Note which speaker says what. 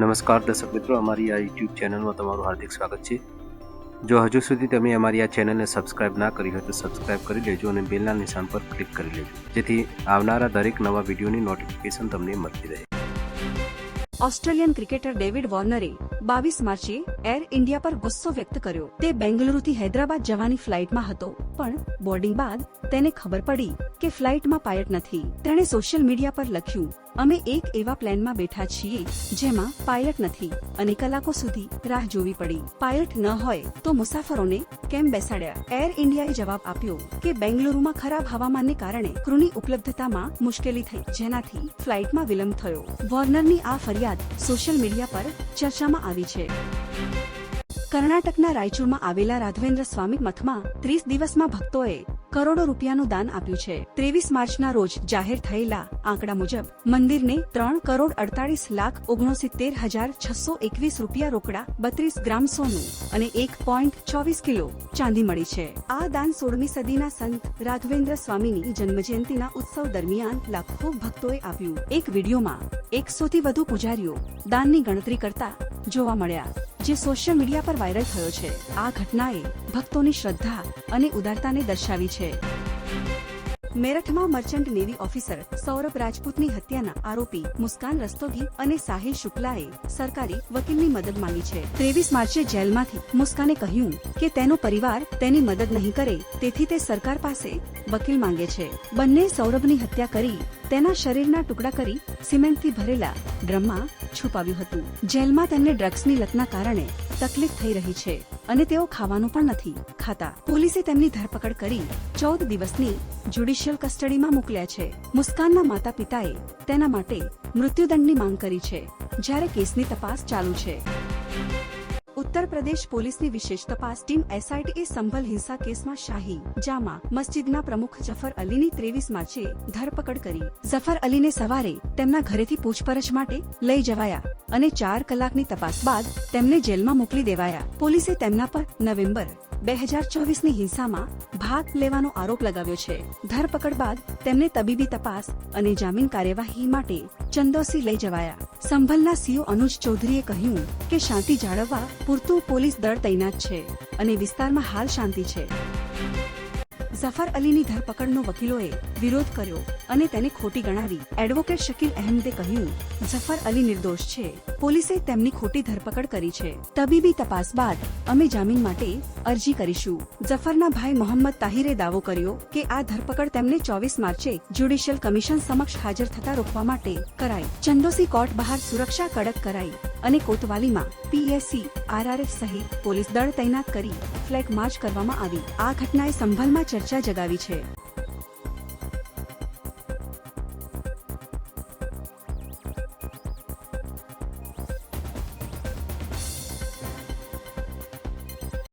Speaker 1: નમસ્કાર દર્શક મિત્રો, અમારી આ યુટ્યુબ ચેનલમાં તમારું હાર્દિક સ્વાગત છે. જો હજુ સુધી તમે અમારી આ ચેનલને સબસ્ક્રાઇબ ના કરી હોય તો સબસ્ક્રાઇબ કરી લેજો અને બેલના નિશાન પર ક્લિક કરી લેજો. જેથી આવનારા દરેક નવા વિડીયોની નોટિફિકેશન તમને મળતી રહે.
Speaker 2: ઓસ્ટ્રેલિયન ક્રિકેટર ડેવિડ વોર્નરે બાવીસ માર્ચે એર ઇન્ડિયા પર ગુસ્સો વ્યક્ત કર્યો. તે બેંગલુરુથી હૈદરાબાદ જવાની ફ્લાઇટમાં હતો. પણ બોર્ડિંગ બાદ તેને ખબર પડી કે ફ્લાઇટમાં પાયલટ નથી. તેણે સોશિયલ મીડિયા પર લખ્યું, અમે એક એવા પ્લેનમાં બેઠા છીએ જેમાં પાયલટ નથી અને કલાકો સુધી રાહ જોવી પડી. પાયલટ ન હોય તો મુસાફરોને કેમ બેસાડ્યા? એર ઇન્ડિયાએ જવાબ આપ્યો કે બેંગલુરુમાં ખરાબ હવામાનને કારણે ક્રૂની ઉપલબ્ધતામાં મુશ્કેલી થઈ. જેનાથી ફ્લાઇટમાં વિલંબ થયો. વોર્નરની આ ફરિયાદ સોશિયલ મીડિયા પર ચર્ચામાં આવી છે. કર્ણાટકના રાયચુરમાં આવેલા રાઘવેન્દ્ર સ્વામી મઠમાં ત્રીસ દિવસમાં ભક્તોએ કરોડો રૂપિયાનું દાન આપ્યું છે. ત્રેવીસ માર્ચના રોજ જાહેર થયેલા આંકડા મુજબ મંદિરને ત્રણ કરોડ અડતાલીસ લાખ ઓગણસિત્તેર હજાર છસો એકવીસ રૂપિયા રોકડા બત્રીસ ગ્રામ સોનું અને એક પોઈન્ટ ચોવીસ કિલો ચાંદી મળી છે. આ દાન સોળમી સદીના સંત રાઘવેન્દ્ર સ્વામીની જન્મજયંતિના ઉત્સવ દરમિયાન લાખો ભક્તોએ આપ્યું. એક વિડીયોમાં એકસોથી વધુ પૂજારીઓ દાનની ગણતરી કરતા જોવા મળ્યા. જે સોશિયલ મીડિયા પર વાયરલ થયો છે. આ ઘટનાએ ભક્તોની શ્રદ્ધા અને ઉદારતાને દર્શાવી છે. મેરઠમાં મર્ચન્ટ નેવી ઓફિસર સૌરભ રાજપૂતની હત્યાના આરોપી મુસ્કાન રસ્તોગી અને સાહિલ શુક્લાએ સરકારી વકીલની મદદ માંગી છે. ત્રેવીસ માર્ચે જેલમાંથી મુસ્કાને કહ્યું કે તેનો પરિવાર તેની મદદ નહીં કરે, તેથી તે સરકાર પાસે વકીલ માંગે છે. બંને સૌરભની હત્યા કરી તેના શરીરના ટુકડા કરી સિમેન્ટથી ભરેલા ડ્રમમાં છુપાવ્યું હતું. જેલમાં તેમને ડ્રગ્સની લતના કારણે તકલીફ થઈ રહી છે અને તેઓ ખાવાનું પણ નથી ખાતા. પોલીસે તેમની ધરપકડ કરી ચૌદ દિવસની જ્યુડિશિયલ કસ્ટડીમાં મોકલ્યા છે. મુસ્કાનના માતા પિતાએ તેના માટે મૃત્યુદંડની માંગ કરી છે. જ્યારે કેસની તપાસ ચાલુ છે. ઉત્તર પ્રદેશ પોલીસની વિશેષ તપાસ ટીમ એસઆઈટીએ સંભલ હિંસા કેસમાં શાહી, જામા, મસ્જિદના પ્રમુખ જફર અલીની ત્રેવીસ માર્ચે ધરપકડ કરી. જફર અલીને સવારે તેમના ઘરેથી પૂછપરછ માટે લઈ જવાયા અને ચાર કલાકની તપાસ બાદ તેમને જેલમાં મોકલી દેવાયા. પોલીસે તેમના પર નવેમ્બર બે હજાર ચોવીસની હિંસામાં ભાગ લેવાનો આરોપ લગાવ્યો છે. ધરપકડ બાદ તેમને તબીબી તપાસ અને જામીન કાર્યવાહી માટે ચંદોસી લઈ જવાયા. સંભલના સીઓ અનુજ ચૌધરીએ કહ્યું કે શાંતિ જાળવવા પૂરતું પોલીસ દળ તૈનાત છે અને વિસ્તારમાં હાલ શાંતિ છે. ઝફર અલીની ધરપકડનો વકીલોએ વિરોધ કર્યો અને તેને ખોટી ગણાવી. એડવોકેટ શકીલ અહેમદે કહ્યું, ઝફર અલી નિર્દોષ છે. પોલીસે તેમની ખોટી ધરપકડ કરી છે. તબીબી તપાસ બાદ અમે જામીન માટે અરજી કરીશું. ઝફરના ભાઈ મોહમ્મદ તાહિરે દાવો કર્યો કે આ ધરપકડ તેમને ચોવીસ માર્ચે જ્યુડિશિયલ કમિશન સમક્ષ હાજર થતા રોકવા માટે કરાઈ. ચંદોસી કોર્ટ બહાર સુરક્ષા કડક કરાઈ. અને કોતવાલીમાં પીએસસી આરઆરએફ સહિત પોલીસ દળ તૈનાત કરી ફ્લેગ માર્ચ કરવામાં આવી. આ ઘટનાએ સંભલમાં ચર્ચા જગાવી છે.